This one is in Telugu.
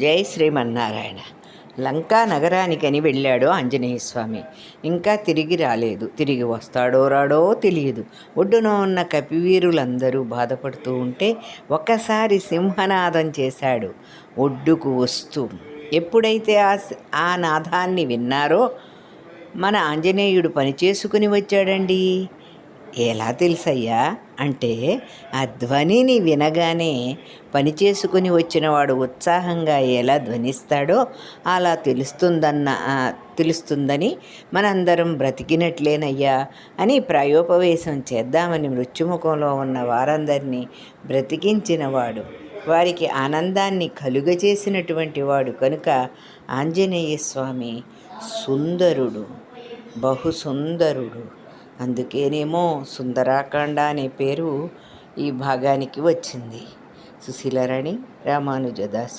జై శ్రీమన్నారాయణ. లంకా నగరానికని వెళ్ళాడు ఆంజనేయ స్వామి ఇంకా తిరిగి రాలేదు. తిరిగి వస్తాడో రాడో తెలియదు. ఒడ్డున ఉన్న కపివీరులందరూ బాధపడుతూ ఉంటే ఒక్కసారి సింహనాదం చేశాడు. ఒడ్డుకు వస్తూ ఎప్పుడైతే ఆ ఆ నాదాన్ని విన్నారో మన ఆంజనేయుడు పని చేసుకుని వచ్చాడండి. ఎలా తెలుసయ్యా? అంటే ఆ ధ్వనిని వినగానే పని చేసుకుని వచ్చినవాడు ఉత్సాహంగా ఎలా ధ్వనిస్తాడో అలా తెలుస్తుందన్న తెలుస్తుందని మనందరం బ్రతికినట్లేనయ్యా అని ప్రాయోపవేశం చేద్దామని మృత్యుముఖంలో ఉన్న వారందరినీ బ్రతికించినవాడు. వారికి ఆనందాన్ని కలుగజేసినటువంటి వాడు కనుక ఆంజనేయ స్వామి సుందరుడు బహు సుందరుడు అందుకేనేమో సుందరాకాండ అనే పేరు ఈ భాగానికి వచ్చింది. సుశీలరాణి రామానుజదాసి.